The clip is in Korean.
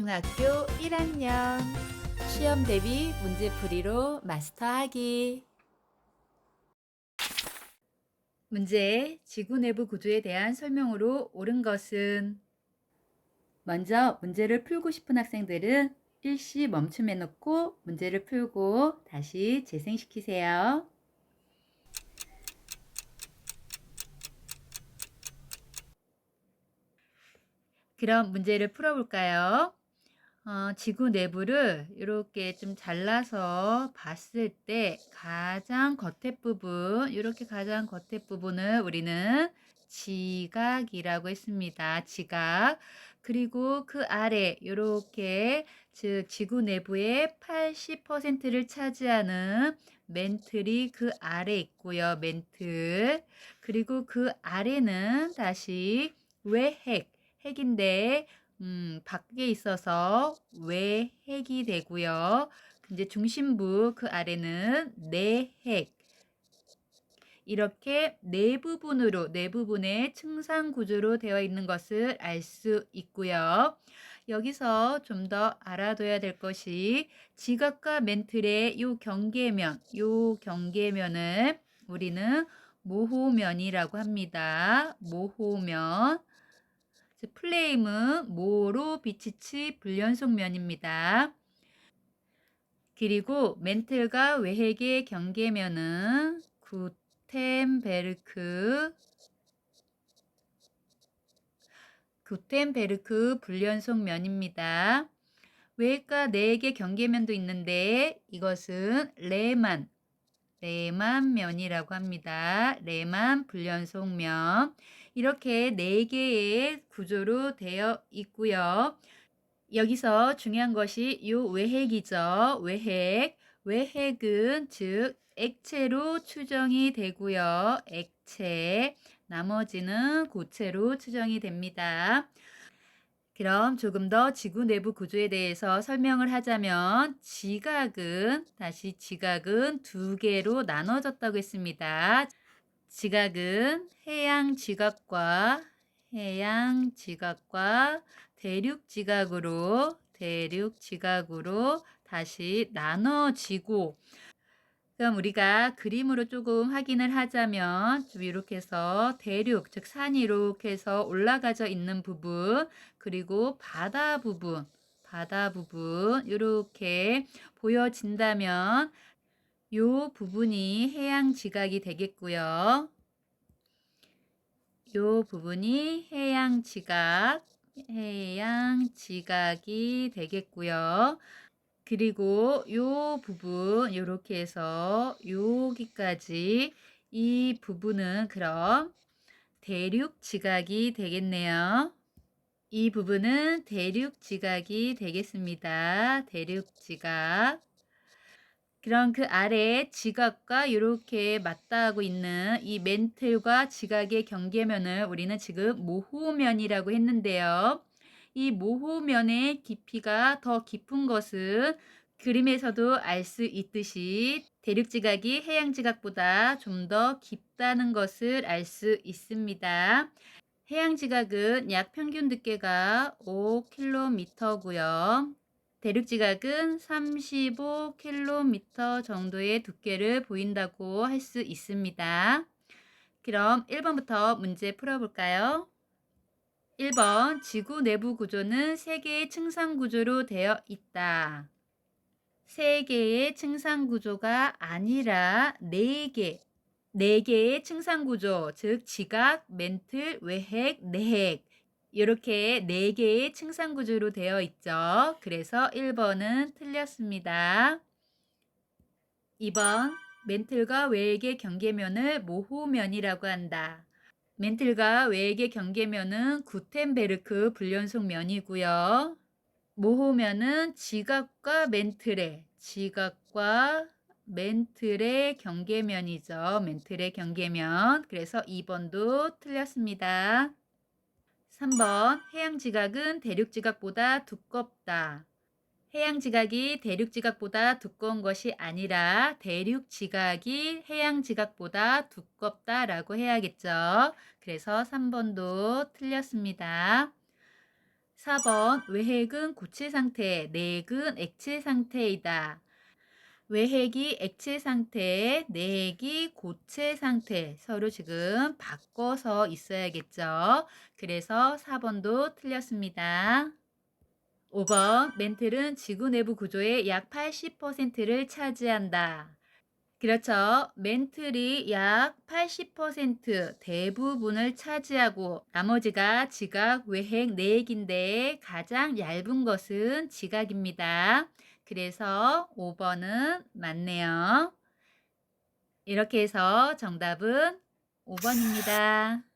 중학교 1학년 시험 대비 문제풀이로 마스터하기 문제 지구 내부 구조에 대한 설명으로 옳은 것은 먼저 문제를 풀고 싶은 학생들은 일시 멈춤해 놓고 문제를 풀고 다시 재생시키세요. 그럼 문제를 풀어볼까요? 어, 지구 내부를 이렇게 좀 잘라서 봤을 때 가장 겉에 부분, 이렇게 가장 겉에 부분을 우리는 지각이라고 했습니다. 지각. 그리고 그 아래 이렇게 즉 지구 내부의 80%를 차지하는 멘틀이 그 아래 있고요. 멘틀. 그리고 그 아래는 다시 외핵. 핵인데 음, 밖에 있어서 외 핵이 되고요. 이제 중심부 그 아래는 내핵. 이렇게 네 부분으로 네 부분의 층상 구조로 되어 있는 것을 알 수 있고요. 여기서 좀 더 알아둬야 될 것이 지각과 멘틀의 요 경계면, 요 경계면을 우리는 모호면이라고 합니다. 모호면. 플레임은 모로 비치치 불연속면입니다. 그리고 멘틀과 외핵의 경계면은 구텐베르크 구텐베르크 불연속면입니다. 외핵과 내핵의 경계면도 있는데 이것은 레만 레만면이라고 합니다. 레만 불연속면. 이렇게 네 개의 구조로 되어 있고요. 여기서 중요한 것이 이 외핵이죠. 외핵. 외핵은 즉 액체로 추정이 되고요. 액체. 나머지는 고체로 추정이 됩니다. 그럼 조금 더 지구 내부 구조에 대해서 설명을 하자면 지각은 다시 지각은 두 개로 나눠졌다고 했습니다. 지각은 해양 지각과 해양 지각과 대륙 지각으로 대륙 지각으로 다시 나눠지고 그럼 우리가 그림으로 조금 확인을 하자면 좀 이렇게 해서 대륙, 즉 산이 이렇게 해서 올라가져 있는 부분, 그리고 바다 부분, 바다 부분 이렇게 보여진다면 이 부분이 해양 지각이 되겠고요. 이 부분이 해양 지각, 해양 지각이 되겠고요. 그리고 요 부분 이렇게 해서 여기까지 이 부분은 그럼 대륙 지각이 되겠네요. 이 부분은 대륙 지각이 되겠습니다. 대륙 지각. 그럼 그 아래 지각과 이렇게 맞닿고 있는 이 멘틀과 지각의 경계면을 우리는 지금 모호면이라고 했는데요. 이 모호면의 깊이가 더 깊은 것은 그림에서도 알 수 있듯이 대륙지각이 해양지각보다 좀 더 깊다는 것을 알 수 있습니다. 해양지각은 약 평균 두께가 5km고요. 대륙지각은 35km 정도의 두께를 보인다고 할 수 있습니다. 그럼 1번부터 문제 풀어볼까요? 1번 지구 내부 구조는 3개의 층상 구조로 되어 있다. 3개의 층상 구조가 아니라 4개, 4개의 층상 구조, 즉 지각, 멘틀, 외핵, 내핵 이렇게 4개의 층상 구조로 되어 있죠. 그래서 1번은 틀렸습니다. 2번 멘틀과 외핵의 경계면을 모호면이라고 한다. 멘틀과 외액의 경계면은 구텐베르크 불연속 면이고요. 모호면은 지각과 멘틀의 지각과 멘틀의 경계면이죠. 멘틀의 경계면. 그래서 2번도 틀렸습니다. 3번 해양 지각은 대륙 지각보다 두껍다. 해양 지각이 대륙 지각보다 두꺼운 것이 아니라 대륙 지각이 해양 지각보다 두껍다라고 해야겠죠. 그래서 3번도 틀렸습니다. 4번 외핵은 고체 상태, 내핵은 액체 상태이다. 외핵이 액체 상태, 내핵이 고체 상태 서로 지금 바꿔서 있어야겠죠. 그래서 4번도 틀렸습니다. 5번 멘틀은 지구 내부 구조의 약 80%를 차지한다. 그렇죠. 멘틀이 약 80% 대부분을 차지하고 나머지가 지각, 외핵, 내핵인데 가장 얇은 것은 지각입니다. 그래서 5번은 맞네요. 이렇게 해서 정답은 5번입니다.